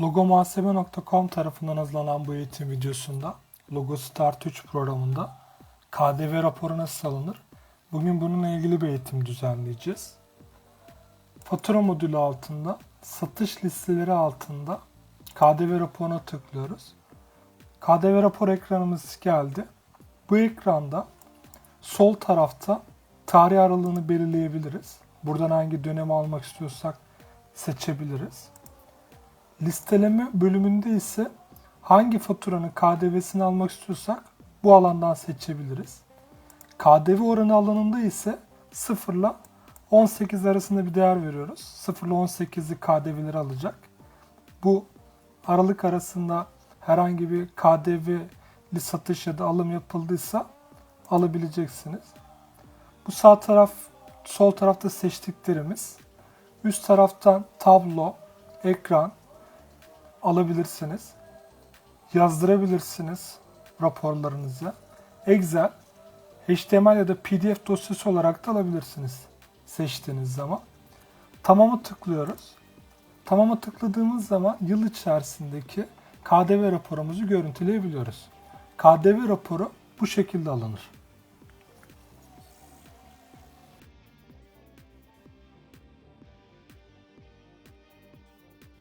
Logomuhasebe.com tarafından hazırlanan bu eğitim videosunda Logo Start 3 programında KDV raporu nasıl alınır? Bugün bununla ilgili bir eğitim düzenleyeceğiz. Fatura modülü altında satış listeleri altında KDV raporuna tıklıyoruz. KDV rapor ekranımız geldi. Bu ekranda sol tarafta tarih aralığını belirleyebiliriz. Buradan hangi dönemi almak istiyorsak seçebiliriz. Listeleme bölümünde ise hangi faturanın KDV'sini almak istiyorsak bu alandan seçebiliriz. KDV oranı alanında ise 0 ile 18 arasında bir değer veriyoruz. 0 ile 18'li KDV'leri alacak. Bu aralık arasında herhangi bir KDV'li satış ya da alım yapıldıysa alabileceksiniz. Bu sağ taraf, sol tarafta seçtiklerimiz. Üst taraftan tablo, ekran alabilirsiniz. Yazdırabilirsiniz raporlarınızı. Excel, HTML ya da PDF dosyası olarak da alabilirsiniz seçtiğiniz zaman. Tamam'a tıklıyoruz. Tamam'a tıkladığımız zaman yıl içerisindeki KDV raporumuzu görüntüleyebiliyoruz. KDV raporu bu şekilde alınır.